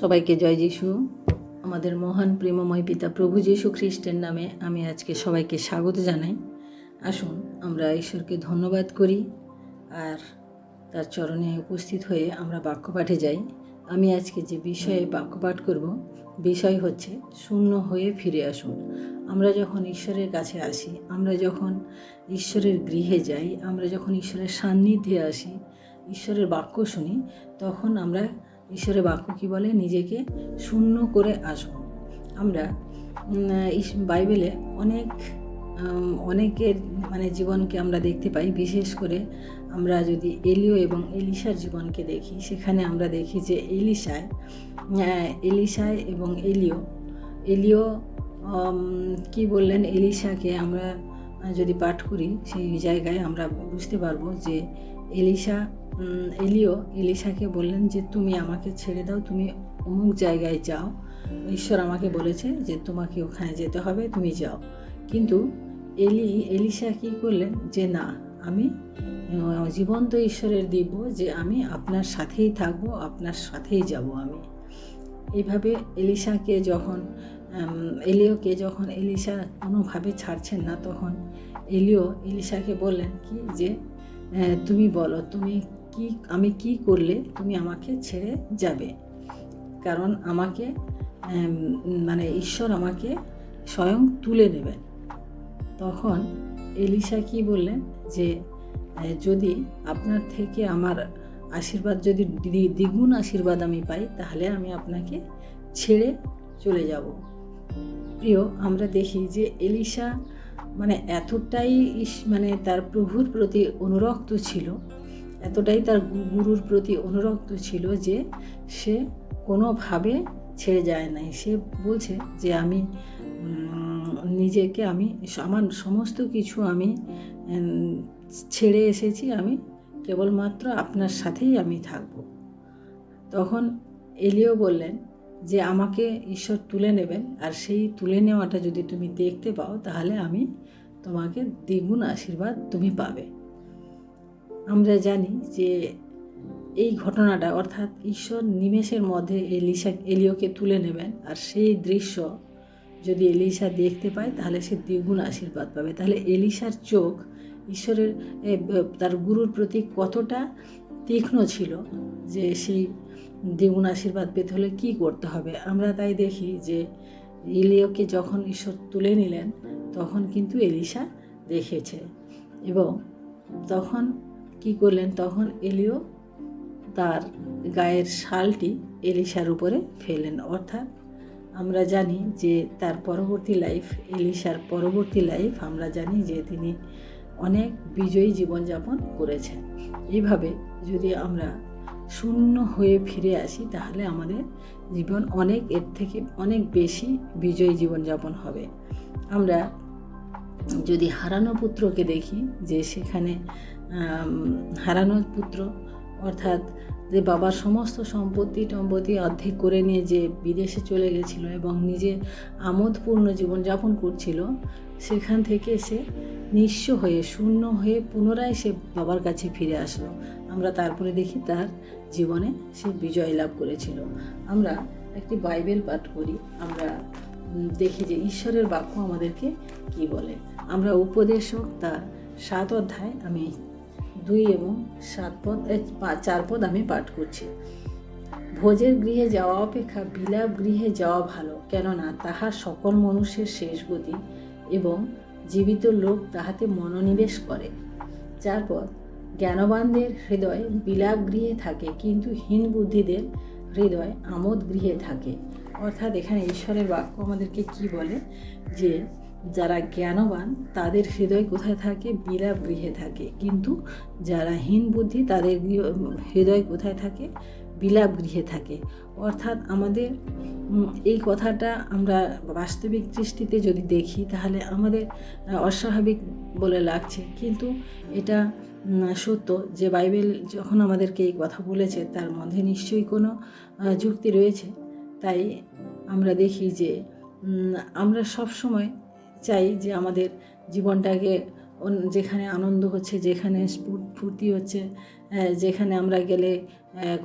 সবাইকে জয় যিশু। আমাদের মহান প্রেমময় পিতা প্রভু যীশু খ্রিস্টের নামে আমি আজকে সবাইকে স্বাগত জানাই। আসুন, আমরা ঈশ্বরকে ধন্যবাদ করি আর তার চরণে উপস্থিত হয়ে আমরা বাক্যপাঠে যাই। আমি আজকে যে বিষয়ে বাক্যপাঠ করব, বিষয় হচ্ছে, শূন্য হয়ে ফিরে আসুন। আমরা যখন ঈশ্বরের কাছে আসি, আমরা যখন ঈশ্বরের গৃহে যাই, আমরা যখন ঈশ্বরের সান্নিধ্যে আসি, ঈশ্বরের বাক্য শুনি, তখন আমরা ঈশ্বরের বাক্য কী বলে? নিজেকে শূন্য করে আসুন আমরা বাইবেলে অনেক অনেকের মানে জীবনকে আমরা দেখতে পাই। বিশেষ করে আমরা যদি এলিও এবং এলিশার জীবনকে দেখি, সেখানে আমরা দেখি যে এলিশায় এলিশায় এবং এলিও এলিও কি বললেন? এলিশাকে আমরা যদি পাঠ করি, সেই জায়গায় আমরা বুঝতে পারব যে এলিশা এলিও, এলিশাকে বললেন যে, তুমি আমাকে ছেড়ে দাও, তুমি অমুক জায়গায় যাও। ঈশ্বর আমাকে বলেছে যে, তোমাকে ওখানে যেতে হবে, তুমি যাও। কিন্তু এলি, এলিশা কী করলেন? যে, না, আমি জীবন্ত ঈশ্বরের দিব যে, আমি আপনার সাথেই থাকব, আপনার সাথেই যাব আমি। এইভাবে এলিশাকে যখন এলিওকে যখন এলিশা কোনোভাবে ছাড়ছেন না, তখন এলিও, এলিশাকে বললেন কি যে তুমি বলো, তুমি কি, আমি কি করলে তুমি আমাকে ছেড়ে যাবে? কারণ আমাকে মানে ঈশ্বর আমাকে স্বয়ং তুলে নেবেন তখন এলিশা কি বললেন? যে যদি আপনার থেকে আমার আশীর্বাদ, যদি দ্বি- দ্বিগুণ আশীর্বাদ আমি পাই, তাহলে আমি আপনাকে ছেড়ে চলে যাব। প্রিয়, আমরা দেখি যে এলিশা মানে এতটাই মানে তার প্রভুর প্রতি অনুরক্ত ছিল এতটাই তার গুরুর প্রতি অনুরক্ত ছিল যে সে কোনোভাবে ছেড়ে যায় নাই। সে বলছে যে আমি নিজেকে আমি আমার সমস্ত কিছু আমি ছেড়ে এসেছি, আমি কেবলমাত্র আপনার সাথেই আমি থাকব। তখন এলিও বললেন যে আমাকে ঈশ্বর তুলে নেবেন, আর সেই তুলে নেওয়াটা যদি তুমি দেখতে পাও, তাহলে আমি তোমাকে দ্বিগুণ আশীর্বাদ তুমি পাবে। আমরা জানি যে এই ঘটনাটা, অর্থাৎ ঈশ্বর নিমেষের মধ্যে এলিশা এলিওকে তুলে নেবেন। আর সেই দৃশ্য যদি এলিশা দেখতে পায়, তাহলে সে দ্বিগুণ আশীর্বাদ পাবে। তাহলে এলিশার চোখ ঈশ্বরের তার গুরুর প্রতি কতটা তীক্ষ্ণ ছিল যে সেই দ্বিগুণ আশীর্বাদ পেতে হলে কী করতে হবে? আমরা তাই দেখি যে এলিওকে যখন ঈশ্বর তুলে নিলেন, তখন কিন্তু এলিশা দেখেছে। এবং তখন কি করলেন তখন এলিও? তার গায়ের শালটি এলিশার উপরে ফেলেন। অর্থাৎ আমরা জানি যে তার পরবর্তী লাইফ, এলিশার পরবর্তী লাইফ, আমরা জানি যে তিনি অনেক বিজয়ী জীবনযাপন করেছেন। এইভাবে যদি আমরা শূন্য হয়ে ফিরে আসি, তাহলে আমাদের জীবন অনেক, এর থেকে অনেক বেশি বিজয়ী জীবনযাপন হবে। আমরা যদি হারানো পুত্রকে দেখি যে সেখানে হারানো পুত্র, অর্থাৎ যে বাবার সমস্ত সম্পত্তি টম্পত্তি অর্ধেক করে নিয়ে যে বিদেশে চলে গেছিল এবং নিজে আমোদপূর্ণ জীবনযাপন করছিল, সেখান থেকে সে নিঃস্ব হয়ে, শূন্য হয়ে পুনরায় সে বাবার কাছে ফিরে আসলো। আমরা তারপরে দেখি তার জীবনে সে বিজয় লাভ করেছিল। আমরা একটি বাইবেল পাঠ করি আমরা দেখি যে ঈশ্বরের বাক্য আমাদেরকে কি বলে। আমরা উপদেশক তার সাত অধ্যায় আমি দুই এবং সাত পদ চার পদ আমি পাঠ করছি। ভোজের গৃহে যাওয়া অপেক্ষা বিলাপ গৃহে যাওয়া ভালো, কেননা তাহা সকল মানুষের শেষ গতি এবং জীবিত লোক তাহাতে মনোনিবেশ করে। চার পদ, জ্ঞানবানদের হৃদয় বিলাপ গৃহে থাকে, কিন্তু হীন বুদ্ধিদের হৃদয় আমোদ গৃহে থাকে। অর্থাৎ এখানে ঈশ্বরের বাক্য আমাদেরকে কি বলে? যে যারা জ্ঞানবান, তাদের হৃদয় কোথায় থাকে? বিলাপ গৃহে থাকে। কিন্তু যারা হীন বুদ্ধি, তাদের হৃদয় কোথায় থাকে? বিলাপ গৃহে থাকে। অর্থাৎ আমাদের এই কথাটা আমরা বাস্তবিক দৃষ্টিতে যদি দেখি, তাহলে আমাদের অস্বাভাবিক বলে লাগছে। কিন্তু এটা সত্য যে বাইবেল যখন আমাদেরকে এই কথা বলেছে, তার মধ্যে নিশ্চয়ই কোনো যুক্তি রয়েছে। তাই আমরা দেখি যে আমরা সব সময় চাই যে আমাদের জীবনটাকে যেখানে আনন্দ হচ্ছে, যেখানে ফুর্তি হচ্ছে যেখানে আমরা গেলে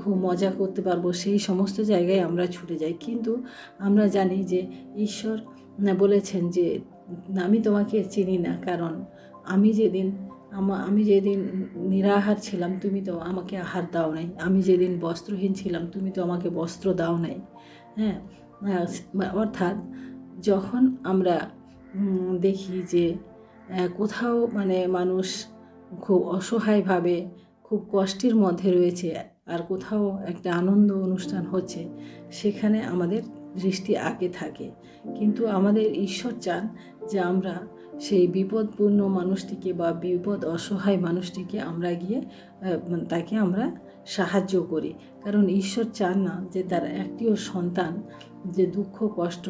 খুব মজা করতে পারব, সেই সমস্ত জায়গায় আমরা ছুটে যাই। কিন্তু আমরা জানি যে ঈশ্বর বলেছেন যে আমি তোমাকে চিনি না, কারণ আমি যেদিন আমা, আমি যেদিন নিরাহার ছিলাম, তুমি তো আমাকে আহার দাও নাই। আমি যেদিন বস্ত্রহীন ছিলাম, তুমি তো আমাকে বস্ত্র দাও নাই। হ্যাঁ? অর্থাৎ যখন আমরা দেখি যে কোথাও মানে মানুষ খুব অসহায়ভাবে, খুব কষ্টের মধ্যে রয়েছে আর কোথাও একটা আনন্দ অনুষ্ঠান হচ্ছে, সেখানে আমাদের দৃষ্টি আগে থাকে। কিন্তু আমাদের ঈশ্বর চান যে আমরা সেই বিপদপূর্ণ মানুষটিকে বা বিপদ অসহায় মানুষটিকে আমরা গিয়ে তাকে আমরা সাহায্য করি। কারণ ঈশ্বর চান না যে তার একটিও সন্তান যে দুঃখ, কষ্ট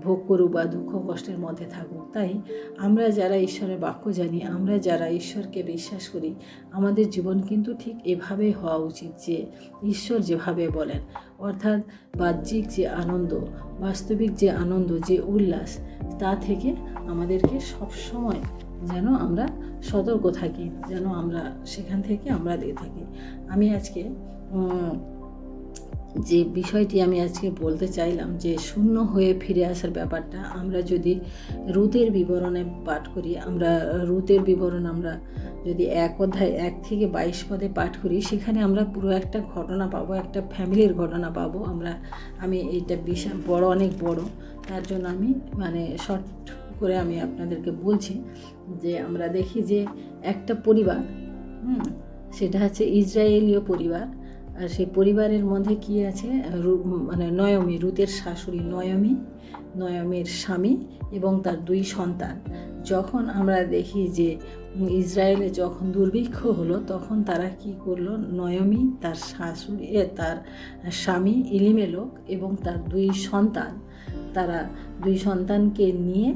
ভোগ করুক বা দুঃখ কষ্টের মধ্যে থাকুক। তাই আমরা যারা ঈশ্বরের বাক্য জানি, আমরা যারা ঈশ্বরকে বিশ্বাস করি, আমাদের জীবন কিন্তু ঠিক এভাবেই হওয়া উচিত যে ঈশ্বর যেভাবে বলেন। অর্থাৎ বাহ্যিক যে আনন্দ, বাস্তবিক যে আনন্দ, যে উল্লাস, তা থেকে আমাদেরকে সবসময় যেন আমরা সতর্ক থাকি, যেন আমরা সেখান থেকে আমরা দিয়ে থাকি। আমি আজকে যে বিষয়টি আমি আজকে বলতে চাইলাম যে শূন্য হয়ে ফিরে আসার ব্যাপারটা, আমরা যদি রুতের বিবরণে পাঠ করি, আমরা, রুতের বিবরণ আমরা যদি এক অধ্যায় এক থেকে বাইশ পদে পাঠ করি, সেখানে আমরা পুরো একটা ঘটনা পাবো, একটা ফ্যামিলির ঘটনা পাবো। আমরা, আমি এটা বিশাল বড়, অনেক বড়, তার জন্য আমি মানে শর্ট করে আমি আপনাদেরকে বলছি যে আমরা দেখি যে একটা পরিবার, হুম, সেটা হচ্ছে ইসরায়েলীয় পরিবার আর সেই পরিবারের মধ্যে কি আছে? মানে নয়মী, রুতের শাশুড়ি নয়মী, নয়মের স্বামী এবং তার দুই সন্তান। যখন আমরা দেখি যে ইসরায়েলে যখন দুর্ভিক্ষ হলো, তখন তারা কি করল? নয়মি, তার শাশুড়ি তার স্বামী ইলিমেলক এবং তার দুই সন্তান। তারা দুই সন্তানকে নিয়ে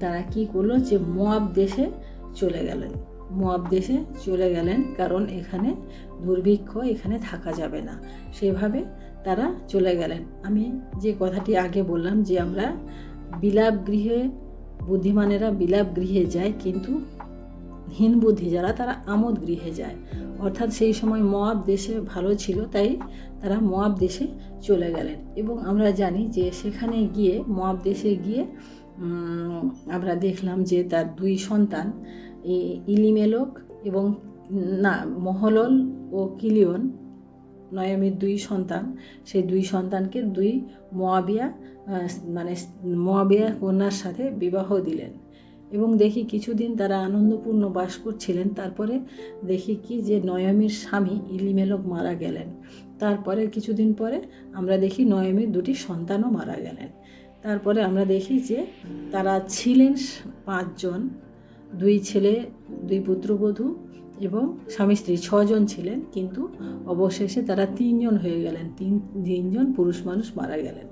তারা কি করল? যে মোয়াব দেশে চলে গেলেন। মোয়াব দেশে চলে গেলেন কারণ এখানে দুর্ভিক্ষ এখানে থাকা যাবে না। সেভাবে তারা চলে গেলেন। আমি যে কথাটি আগে বললাম যে আমরা বিলাপ গৃহে, বুদ্ধিমানেরা বিলাপ গৃহে যায় কিন্তু হীন বুদ্ধি যারা, তারা আমোদ গৃহে যায়। অর্থাৎ সেই সময় মোয়াব দেশে ভালো ছিল, তাই তারা মোয়াব দেশে চলে গেলেন। এবং আমরা জানি যে সেখানে গিয়ে মোয়াব দেশে গিয়ে আমরা দেখলাম যে তার দুই সন্তান ইলিমেলক এবং না, মহলল ও কিলিয়ন নয়মের দুই সন্তান। সেই দুই সন্তানকে দুই মোয়াবিয়া মানে মোয়াবিয়া কন্যার সাথে বিবাহ দিলেন এবং দেখি কিছুদিন তারা আনন্দপূর্ণ বাস করছিলেন। তারপরে দেখি কি যে নয়মের স্বামী ইলিমেলক মারা গেলেন। তারপরে কিছুদিন পরে আমরা দেখি নয়মের দুটি সন্তানও মারা গেলেন। তারপরে আমরা দেখি যে তারা ছিলেন পাঁচজন। দুই ছেলে, দুই পুত্রবধূ এবং স্বামী স্ত্রী, ছজন ছিলেন, কিন্তু অবশেষে তারা তিনজন হয়ে গেলেন। তিন, তিনজন পুরুষ মানুষ মারা গেলেন।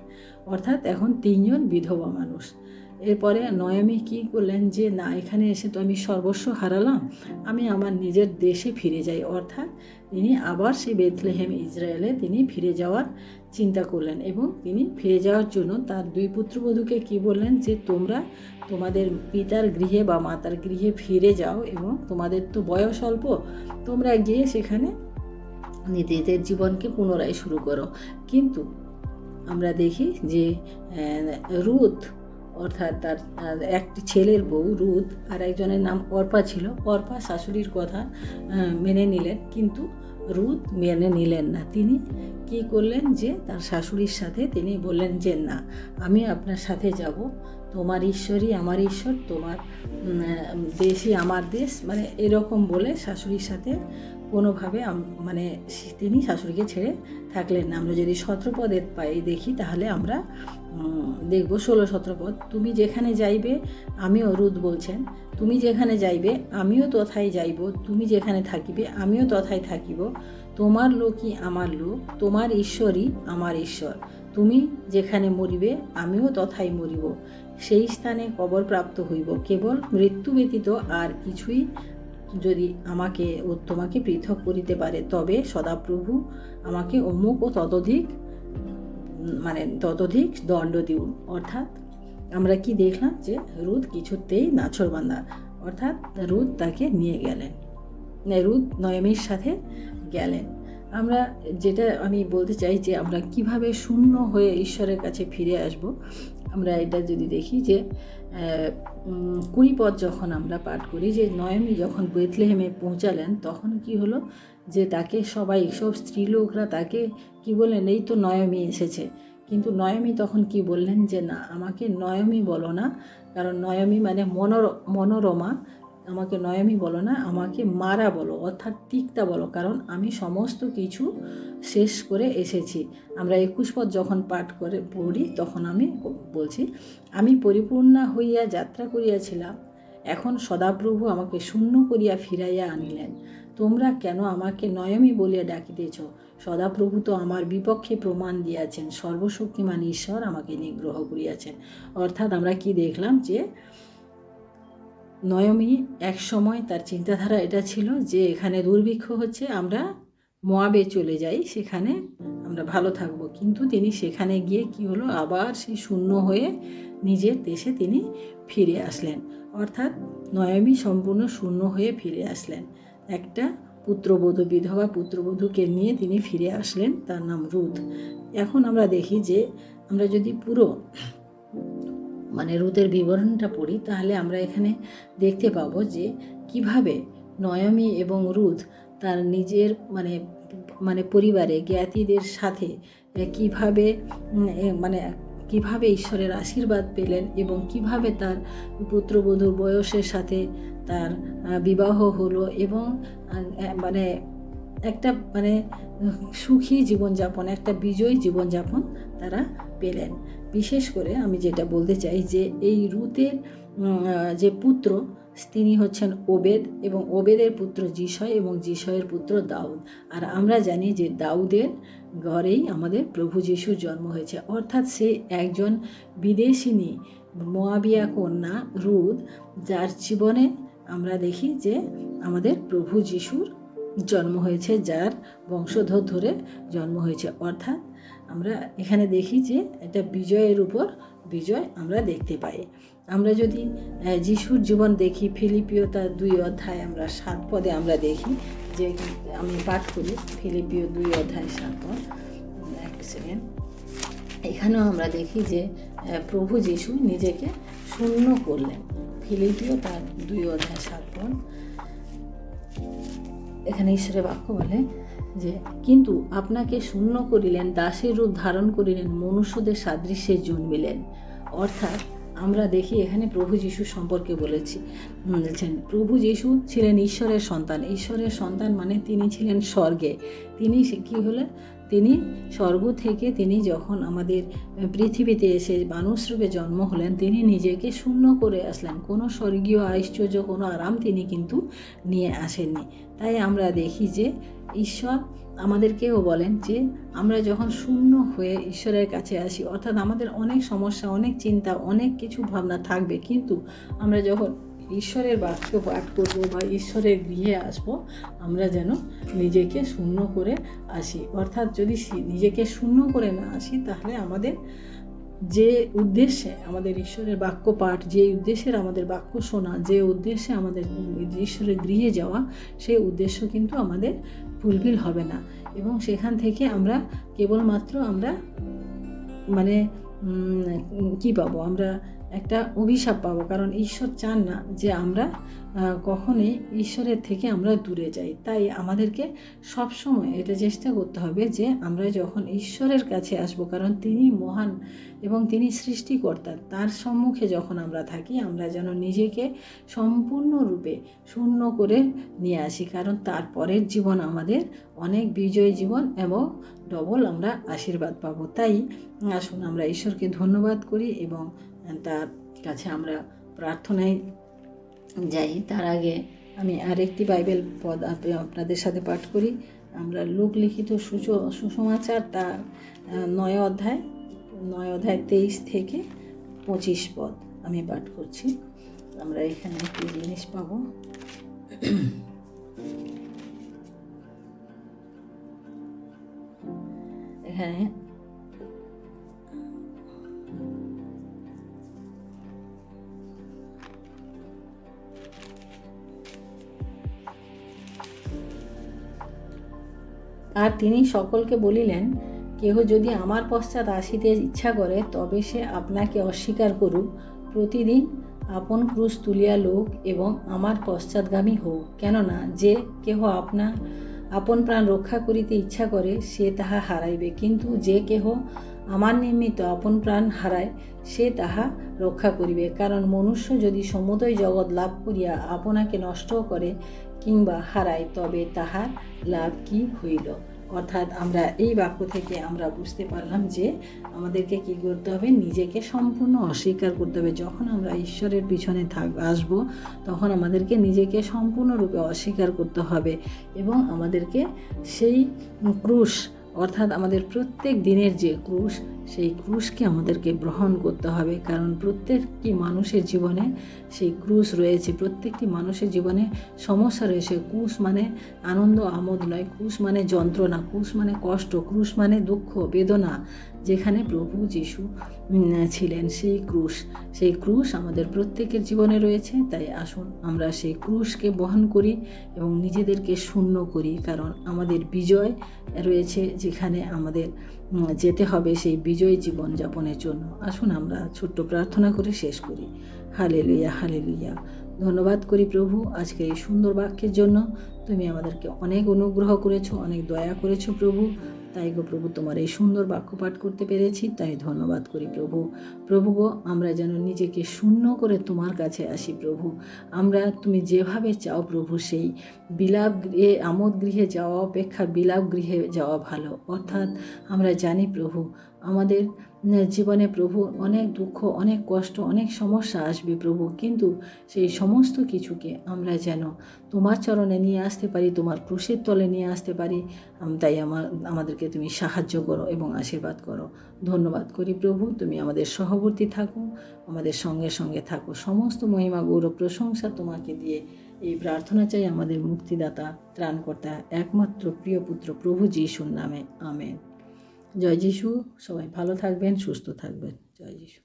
অর্থাৎ এখন তিনজন বিধবা মানুষ। এরপরে নয়মি কি করলেন যে, না, এখানে এসে তো আমি সর্বস্ব হারালাম। আমি আমার নিজের দেশে ফিরে যাই। অর্থাৎ তিনি আবার সেই বেথলেহেম ইসরায়েলে তিনি ফিরে যাওয়ার চিন্তা করলেন এবং তিনি ফিরে যাওয়ার জন্য তার দুই পুত্রবধূকে কি বললেন যে, তোমরা তোমাদের পিতার গৃহে বা মাতার গৃহে ফিরে যাও এবং তোমাদের তো বয়স অল্প, তোমরা গিয়ে সেখানে নিজেদের জীবনকে পুনরায় শুরু করো। কিন্তু আমরা দেখি যে রুথ অর্থাৎ তার একটি ছেলের বউ রুদ আর একজনের নাম অর্পা ছিল। অর্পা শাশুড়ির কথা মেনে নিলেন, কিন্তু রুদ মেনে নিলেন না। তিনি কি করলেন যে, তার শাশুড়ির সাথে তিনি বললেন যে, না, আমি আপনার সাথে যাব। তোমার ঈশ্বরই আমার ঈশ্বর, তোমার দেশই আমার দেশ। মানে এরকম বলে শাশুড়ির সাথে কোনোভাবে মানে তিনি শাশুড়িকে ছেড়ে থাকলেন না। আমরা যদি সতেরোপদের পাই, দেখি তাহলে আমরা দেখব ষোলো সতেরোপদ তুমি যেখানে যাইবে, আমিও রুদ বলছেন। তুমি যেখানে যাইবে, আমিও তথায় যাইব। তুমি যেখানে থাকিবে, আমিও তথায় থাকিব। তোমার লোকই আমার লোক, তোমার ঈশ্বরই আমার ঈশ্বর। তুমি যেখানে মরিবে, আমিও তথায় মরিব। সেই স্থানে কবর প্রাপ্ত হইব। কেবল মৃত্যু ব্যতীত আর কিছুই যদি আমাকে ও তোমাকে পৃথক করিতে পারে তবে সদাপ্রভু আমাকে অমুক ও ততোধিক মানে ততোধিক দণ্ড দিউন অর্থাৎ আমরা কি দেখলাম যে রুদ কিছুতেই নাছরবান্ধা অর্থাৎ রুদ তাকে নিয়ে গেলেন। না, রুদ নয়মের সাথে গেলেন। আমরা যেটা আমি বলতে চাই যে আমরা কীভাবে শূন্য হয়ে ঈশ্বরের কাছে ফিরে আসব আমরা এটা যদি দেখি যে কুড়ি পদ যখন আমরা পাঠ করি, যে নয়মি যখন বেতলেহেমে পৌঁছালেন, তখন কি হলো যে তাকে সবাই, সব স্ত্রীলোকরা তাকে কি বললেন, এই তো নয়মি এসেছে। কিন্তু নয়মি তখন কি বললেন যে, না, আমাকে নয়মি বলো না। কারণ নয়মি মানে মনোর, মনোরমা। আমাকে নয়মি বলো না আমাকে মারা বলো অর্থাৎ তিক্তা বলো কারণ আমি সমস্ত কিছু শেষ করে এসেছি। আমরা একুশ পথ যখন পাঠ করে পড়ি তখন আমি বলছি আমি পরিপূর্ণা হইয়া যাত্রা করিয়াছিলাম এখন সদাপ্রভু আমাকে শূন্য করিয়া ফিরাইয়া আনিলেন। তোমরা কেন আমাকে নয়মি বলিয়া ডাকিতেছ? সদাপ্রভু তো আমার বিপক্ষে প্রমাণ দিয়াছেন সর্বশক্তিমান ঈশ্বর আমাকে নিগ্রহ করিয়াছেন। অর্থাৎ আমরা কি দেখলাম যে নয়মি এক সময় তার চিন্তাধারা এটা ছিল যে এখানে দুর্ভিক্ষ হচ্ছে, আমরা মোয়াবে চলে যাই, সেখানে আমরা ভালো থাকব। কিন্তু তিনি সেখানে গিয়ে কি হলো? আবার সেই শূন্য হয়ে নিজের দেশে তিনি ফিরে আসলেন। অর্থাৎ নয়মি সম্পূর্ণ শূন্য হয়ে ফিরে আসলেন। একটা পুত্রবধূ, বিধবা পুত্রবধূকে নিয়ে তিনি ফিরে আসলেন, তার নাম রুদ এখন আমরা দেখি যে আমরা যদি পুরো মানে রুদের বিবরণটা পড়ি, তাহলে আমরা এখানে দেখতে পাবো যে কীভাবে নয়মি এবং রুদ তার নিজের মানে মানে পরিবারে জ্ঞাতিদের সাথে কীভাবে মানে কীভাবে ঈশ্বরের আশীর্বাদ পেলেন এবং কীভাবে তার পুত্রবধূর বয়সের সাথে তার বিবাহ হলো এবং মানে একটা মানে সুখী জীবনযাপন, একটা বিজয়ী জীবনযাপন তারা পেলেন। বিশেষ করে আমি যেটা বলতে চাই যে, এই রুতের যে পুত্র, তিনি হচ্ছেন ওবেদ এবং ওবেদের পুত্র জিসয় এবং জিসয়ের পুত্র দাউদ। আর আমরা জানি যে দাউদের ঘরেই আমাদের প্রভু যিশুর জন্ম হয়েছে। অর্থাৎ সে একজন বিদেশিনী, মোয়াবিয়া কন্যা রুদ যার জীবনে আমরা দেখি যে আমাদের প্রভু যিশুর জন্ম হয়েছে যার বংশধর ধরে জন্ম হয়েছে। অর্থাৎ আমরা এখানে দেখি যে এটা বিজয়ের উপর বিজয় আমরা দেখতে পাই। আমরা যদি যিশুর জীবন দেখি, ফিলিপিও তার দুই অধ্যায় আমরা সাত পদে আমরা দেখি যে আমি পাঠ করি, ফিলিপিও দুই অধ্যায় সাত পদ। এক সেকেন্ড। এখানেও আমরা দেখি যে প্রভু যিশু নিজেকে শূন্য করলেন। ফিলিপিও তার দুই অধ্যায় সাত পদ। এখানে ঈশ্বরের বাক্য বলে যে, কিন্তু আপনাকে শূন্য করিলেন, দাসের রূপ ধারণ করিলেন, মনুষ্যদের সাদৃশ্যে জন্মিলেন। অর্থাৎ আমরা দেখি এখানে প্রভু যিশু সম্পর্কে বলেছি। বলেছেন, প্রভু যিশু ছিলেন ঈশ্বরের সন্তান। ঈশ্বরের সন্তান মানে তিনি ছিলেন স্বর্গে। তিনি কি হলেন? তিনি স্বর্গ থেকে তিনি যখন আমাদের পৃথিবীতে এসে মানুষরূপে জন্ম হলেন, তিনি নিজেকে শূন্য করে আসলেন। কোনো স্বর্গীয় ঐশ্বর্য, কোনো আরাম তিনি কিন্তু নিয়ে আসেননি। তাই আমরা দেখি যে ঈশ্বর আমাদেরকেও বলেন যে, আমরা যখন শূন্য হয়ে ঈশ্বরের কাছে আসি, অর্থাৎ আমাদের অনেক সমস্যা, অনেক চিন্তা, অনেক কিছু ভাবনা থাকবে, কিন্তু আমরা যখন ঈশ্বরের বাক্য পাঠ করব বা ঈশ্বরের গৃহে আসব, আমরা যেন নিজেকে শূন্য করে আসি। অর্থাৎ যদি নিজেকে শূন্য করে না আসি, তাহলে আমাদের যে উদ্দেশ্যে আমাদের ঈশ্বরের বাক্য পাঠ, যে উদ্দেশ্যের আমাদের বাক্য শোনা, যে উদ্দেশ্যে আমাদের ঈশ্বরের গৃহে যাওয়া, সেই উদ্দেশ্য কিন্তু আমাদের ফুলফিল হবে না। এবং সেখান থেকে আমরা কেবলমাত্র আমরা মানে কি পাবো? আমরা একটা অভিশাপ পাবো। কারণ ঈশ্বর চান না যে আমরা কখনোই ঈশ্বরের থেকে আমরা দূরে যাই। তাই আমাদেরকে সব সময় এটা চেষ্টা করতে হবে যে আমরা যখন ঈশ্বরের কাছে আসব, কারণ তিনি মহান এবং তিনি সৃষ্টিকর্তা, তার সম্মুখে যখন আমরা থাকি, আমরা যেন নিজেকে সম্পূর্ণরূপে শূন্য করে নিয়ে আসি। কারণ তারপরের জীবন আমাদের অনেক বিজয়ী জীবন এবং ডবল আমরা আশীর্বাদ পাবো। তাই আসুন, আমরা ঈশ্বরকে ধন্যবাদ করি এবং তার কাছে আমরা প্রার্থনায় যাই। তার আগে আমি আরেকটি বাইবেল পদ আপ- আপনাদের সাথে পাঠ করি। আমরা লোকলিখিত সুসমাচার তার নয় অধ্যায় নয় অধ্যায় তেইশ থেকে পঁচিশ পদ আমি পাঠ করছি। আমরা এখানে একটি জিনিস পাবো। এখানে আর তিনি সকলকে বলিলেন, কেহ যদি আমার পশ্চাৎ আসিতে ইচ্ছা করে, তবে সে আপনাকে অস্বীকার করুক। প্রতিদিন আপন ক্রুশ তুলিয়া লোক এবং আমার পশ্চাৎগামী হোক। কেননা, যে কেহ আপনা, আপন প্রাণ রক্ষা করিতে ইচ্ছা করে, সে তাহা হারাইবে। কিন্তু যে কেহ আমার নিমিত্ত আপন প্রাণ হারায়, সে তাহা রক্ষা করিবে। কারণ মনুষ্য যদি সমুদয় জগৎ লাভ করিয়া আপনাকে নষ্ট করে কিংবা হারায়, তবে তাহার লাভ কি হইল? অর্থাৎ আমরা এই বাক্য থেকে আমরা বুঝতে পারলাম যে আমাদেরকে কি করতে হবে? নিজেকে সম্পূর্ণ অস্বীকার করতে হবে। যখন আমরা ঈশ্বরের পিছনে থাক, আসব, তখন আমাদেরকে নিজেকে সম্পূর্ণরূপে অস্বীকার করতে হবে এবং আমাদেরকে সেই ক্রুশ, অর্থাৎ আমাদের প্রত্যেক দিনের যে ক্রুশ সেই ক্রুশকে আমাদেরকে গ্রহণ করতে হবে, কারণ প্রত্যেকটি মানুষের জীবনে সেই ক্রুশ রয়েছে, প্রত্যেকটি মানুষের জীবনে সমস্যা রয়েছে। ক্রুশ মানে আনন্দ, আমোদ নয়, ক্রুশ মানে যন্ত্রণা, ক্রুশ মানে কষ্ট, ক্রুশ মানে দুঃখ, বেদনা, যেখানে প্রভু যিশু ছিলেন সেই ক্রুশ। সেই ক্রুশ আমাদের প্রত্যেকের জীবনে রয়েছে, তাই আসুন আমরা সেই ক্রুশকে বহন করি এবং নিজেদেরকে শূন্য করি, কারণ আমাদের বিজয় রয়েছে যেখানে আমাদের যেতে হবে সেই বিজয় জীবন যাপনের জন্য। আসুন আমরা ছোট্ট প্রার্থনা করে শেষ করি। হালে লুইয়া হালে লুইয়া ধন্যবাদ করি প্রভু আজকে এই সুন্দর বাক্যের জন্য। তুমি আমাদেরকে অনেক অনুগ্রহ করেছ, অনেক দয়া করেছ প্রভু। তাই গো প্রভু, তোমার এই সুন্দর বাক্য পাঠ করতে পেরেছি, তাই ধন্যবাদ করি প্রভু। প্রভু গো, আমরা যেন নিজেকে শূন্য করে তোমার কাছে আসি প্রভু। আমরা তুমি যেভাবে চাও প্রভু, সেই বিলাপ গৃহে, আমোদ গৃহে যাওয়া অপেক্ষা বিলাপ গৃহে যাওয়া ভালো। অর্থাৎ আমরা জানি প্রভু আমাদের জীবনে প্রভু, অনেক দুঃখ, অনেক কষ্ট, অনেক সমস্যা আসবে প্রভু, কিন্তু সেই সমস্ত কিছুকে আমরা যেন তোমার চরণে নিয়ে আসতে পারি, তোমার ক্রুশের তলে নিয়ে আসতে পারি তাই আমার আমাদেরকে তুমি সাহায্য করো এবং আশীর্বাদ করো। ধন্যবাদ করি প্রভু, তুমি আমাদের সহবর্তী থাকো, আমাদের সঙ্গে সঙ্গে থাকো। সমস্ত মহিমা, গৌরব, প্রশংসা তোমাকে দিয়ে এই প্রার্থনা চাই, আমাদের মুক্তিদাতা, ত্রাণকর্তা, একমাত্র প্রিয় পুত্র প্রভু যিশুর নামে। আমেন। জয় যিশু সবাই ভালো থাকবেন সুস্থ থাকবেন। জয় যিশু।